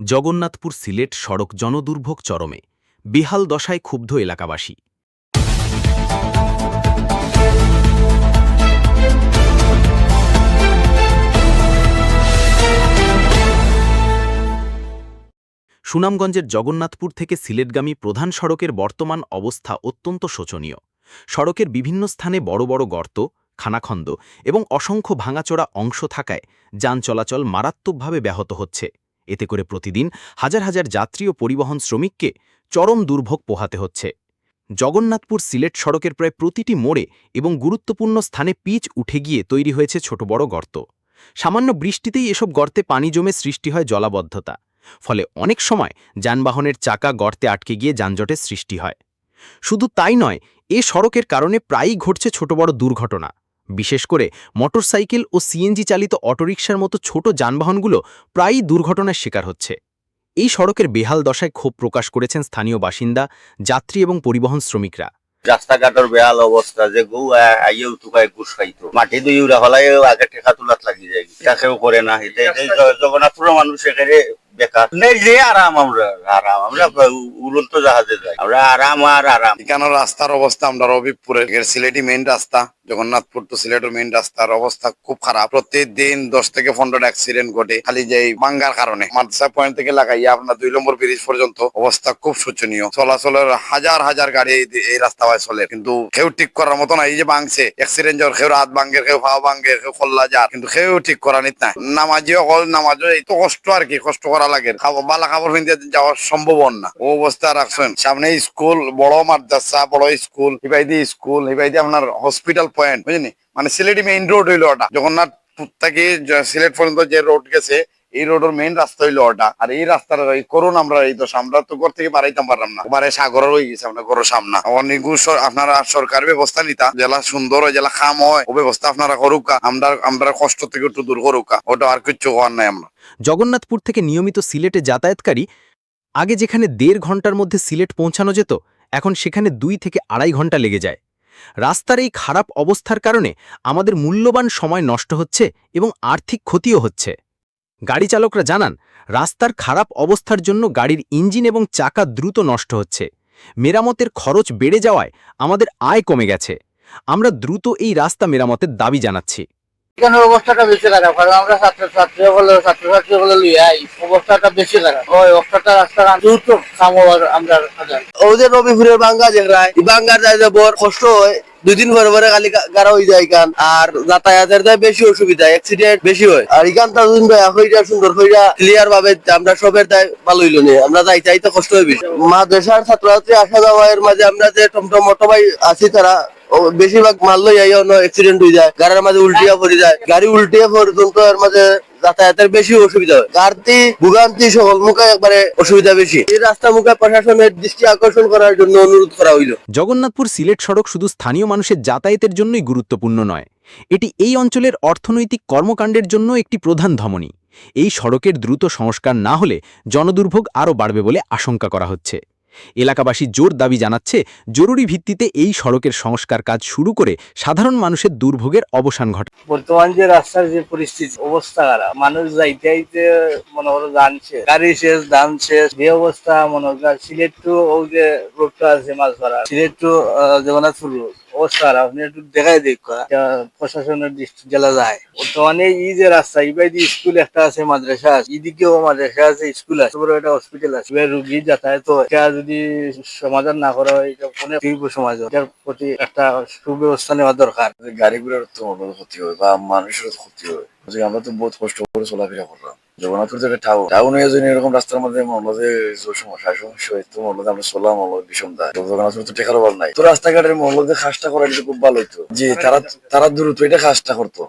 জগন্নাথপুর সিলেট সড়ক জনদুর্ভোগ চরমে, বেহাল দশায় ক্ষুব্ধ এলাকাবাসী। সুনামগঞ্জের জগন্নাথপুর থেকে সিলেটগামী প্রধান সড়কের বর্তমান অবস্থা অত্যন্ত শোচনীয়। সড়কের বিভিন্ন স্থানে বড় বড় গর্ত, খানাখন্দ এবং অসংখ্য ভাঙাচোরা অংশ থাকায় যান চলাচল মারাত্মকভাবে ব্যাহত হচ্ছে। এতে করে প্রতিদিন হাজার হাজার যাত্রী ও পরিবহন শ্রমিককে চরম দুর্ভোগ পোহাতে হচ্ছে। জগন্নাথপুর সিলেট সড়কের প্রায় প্রতিটি মোড়ে এবং গুরুত্বপূর্ণ স্থানে পিচ উঠে গিয়ে তৈরি হয়েছে ছোট বড় গর্ত। সামান্য বৃষ্টিতেই এসব গর্তে পানি জমে সৃষ্টি হয় জলাবদ্ধতা, ফলে অনেক সময় যানবাহনের চাকা গর্তে আটকে গিয়ে যানজটের সৃষ্টি হয়। শুধু তাই নয়, এ সড়কের কারণে প্রায়ই ঘটছে ছোট বড় দুর্ঘটনা। বিশেষ করে মোটরসাইকেল ও সিএনজি চালিত অটোরিকশার মতো ছোট যানবাহনগুলো প্রায়ই দুর্ঘটনার শিকার হচ্ছে। এই সড়কের বেহাল দশায় ক্ষোভ প্রকাশ করেছেন স্থানীয় বাসিন্দা, যাত্রী এবং পরিবহন শ্রমিকরা। রাস্তাঘাটের বেহাল অবস্থা যে গৌ আইয়েও ঘুষ মাটি দুই উড়া হলাই আগে টেকা লাগি যায়। করে না। জগন্নাথপুরের মানুষ এখানে বেকার। নেই যে আরাম আমরা আরাম। আমরা উড়ন্ত জাহাজে যাই। আমরা আরাম আর আরাম। এখানে রাস্তার অবস্থা? আমরা রবিপুরের সিলেটি মেইন রাস্তা। জগন্নাথপুর টু সিলেটের মেইন রাস্তার অবস্থা খুব খারাপ। প্রত্যেকদিন দশ থেকে পনেরোটা অ্যাক্সিডেন্ট ঘটে খালি যে এই বাঙ্গার কারণে। মাদ্রাসা পয়েন্ট থেকে লাগাইয়া আপনার দুই নম্বর ব্রিজ পর্যন্ত অবস্থা খুব শোচনীয়। চলাচলের হাজার হাজার গাড়ি এই- রাস্তা রাস্তায় চলে। কিন্তু কেউ ঠিক করার মতো না এই যে ভাঙছে অ্যাক্সিডেন্ট যাওয়ার কেউ রাত ভাঙ্গের কেউ পা ভাঙ্গের কেউ খোল্লা যার কিন্তু কেউ ঠিক করা নিত না নামাজিও হল নামাজও এই তো কষ্ট আর কি কষ্ট করা লাগে। খাব বালা খাবার কিনতে যাওয়া সম্ভব না। ও অবস্থা রাখছেন। সামনে স্কুল, বড় মাদ্রাসা, বড় স্কুল হিবাইদি স্কুল হিবাইদি আপনার হসপিটাল পয়েন্ট বুঝলি মানে সিলেটি মেইন রোড হইল ওটা। জগন্নাথ থেকে সিলেট পর্যন্ত যে রোড গেছে এই রোডের মেইন রাস্তা হইল ওটা। আর এই রাস্তার এই করুন আমরা এই দোষ, আমরা তো ঘর থেকে বাড়াইতাম পারলাম না। বারে সাগরের হয়ে গেছে আপনার ঘরের সামনা। অনেক আপনারা সরকার ব্যবস্থা নিতা, জেলা সুন্দর হয়, জেলা খাম হয়, ও ব্যবস্থা আপনারা করুক আমরা আমরা কষ্ট থেকে একটু দূর করুক ওটা আর কিচ্ছু হওয়ার নাই আমরা। জগন্নাথপুর থেকে নিয়মিত সিলেটে যাতায়াতকারী, আগে যেখানে দেড় ঘণ্টার মধ্যে সিলেট পৌঁছানো যেত, এখন সেখানে দুই থেকে আড়াই ঘণ্টা লেগে যায়। রাস্তার এই খারাপ অবস্থার কারণে আমাদের মূল্যবান সময় নষ্ট হচ্ছে এবং আর্থিক ক্ষতিও হচ্ছে। গাড়ি চালকরা জানান রাস্তার খারাপ অবস্থার জন্য গাড়ির ইঞ্জিন এবং চাকা দ্রুত নষ্ট হচ্ছে। মেরামতের খরচ বেড়ে যাওয়ায় আমাদের আয় কমে গেছে। আমরা দ্রুত এই রাস্তা মেরামতের দাবি জানাচ্ছি। এখানে অবস্থাটা বেশি খারাপ কারণ আমরা অবস্থাটা বেশি খারাপ। ওই অবস্থাটা রাস্তার দ্রুত খামোয়ার আমরা ওদের রবিপুরের বাঙ্গা যেগুলাই বাঙ্গার যায় যে বড় কষ্ট হয় দুই দিন পরে পরে খালি গাড়া হয়ে যায় কান আর যাতায়াতের দায় বেশি অসুবিধা অ্যাক্সিডেন্ট বেশি হয়। আর এখানটা দুদিন হইরা, সুন্দর হইরা ক্লিয়ার ভাবে আমরা সবের দায় ভালো হইল নি। আমরা যাই চাইতে কষ্ট হইবে। মাদ্রাসার ছাত্রছাত্রী আসা যাওয়া এর মাঝে আমরা যে টমটম অটোবাই আছি তারা বেশিরভাগ মাল লই যাই অ্যাক্সিডেন্ট হয়ে যায়। গাড়ির মাঝে উল্টিয়া পড়ে যায়। গাড়ি উল্টিয়া পর্যন্ত এর মাঝে যাতায়াতের বেশি অসুবিধা হয়। গাড়ি ভোগান্তি সকল মুখে একবারে অসুবিধা বেশি। এই রাস্তা মুখে প্রশাসনের দৃষ্টি আকর্ষণ করার জন্য অনুরোধ করা হইল। জগন্নাথপুর সিলেট সড়ক শুধু স্থানীয় মানুষের যাতায়াতের জন্যই গুরুত্বপূর্ণ নয়, এটি এই অঞ্চলের অর্থনৈতিক কর্মকাণ্ডের জন্য একটি প্রধান ধমনী। এই সড়কের দ্রুত সংস্কার না হলে জনদুর্ভোগ আরও বাড়বে বলে আশঙ্কা করা হচ্ছে। এলাকাবাসী জোর দাবি জানাচ্ছে, জরুরি ভিত্তিতে এই সড়কের সংস্কার কাজ শুরু করে সাধারণ মানুষের দুর্ভোগের অবসান ঘটে। বর্তমান যে রাস্তার যে পরিস্থিতি, অবস্থা মানুষ যাইতে যাইতে মনে করো জানছে গাড়ি শেষ, ধান শেষ যে অবস্থা মনে করো। সিলেট টু ওই যে রোডটা আছে মাছ ধরা সিলেট টু জগন্নাথপুর রোড অবস্থা আপনি একটু দেখাই দেখা প্রশাসনের জেলা যায়। বর্তমানে এই যে রাস্তা ইবাইদি স্কুল একটা আছে, মাদ্রাসা আছে। এদিকেও মাদ্রাসা আছে, স্কুল আছে। বড় একটা হসপিটাল আছে। এবার রুগী যাতায়াত এটা যদি সমাধান না করা হয়, এটা অনেক তীব্র সমাজ। এটার প্রতি একটা সুব্যবস্থা নেওয়া দরকার। গাড়িগুলোর তো ক্ষতি হয়, বা মানুষের ক্ষতি হয়। আমরা তো বহুত কষ্ট করে চলাফেরা করলাম। জগন্নাথপুর থেকে টাউন টাউন যদি এরকম রাস্তার মধ্যে যে সমস্যা সমস্যা হইতো তো আমরা চলাম মনে বিষম দায়। জগন্নাথপুর তো ঠেকার নাই। তো রাস্তাঘাটের যে খাসটা করা খুব ভালো হইতো। যে তারা তারা দ্রুত এটা খাসটা করতো।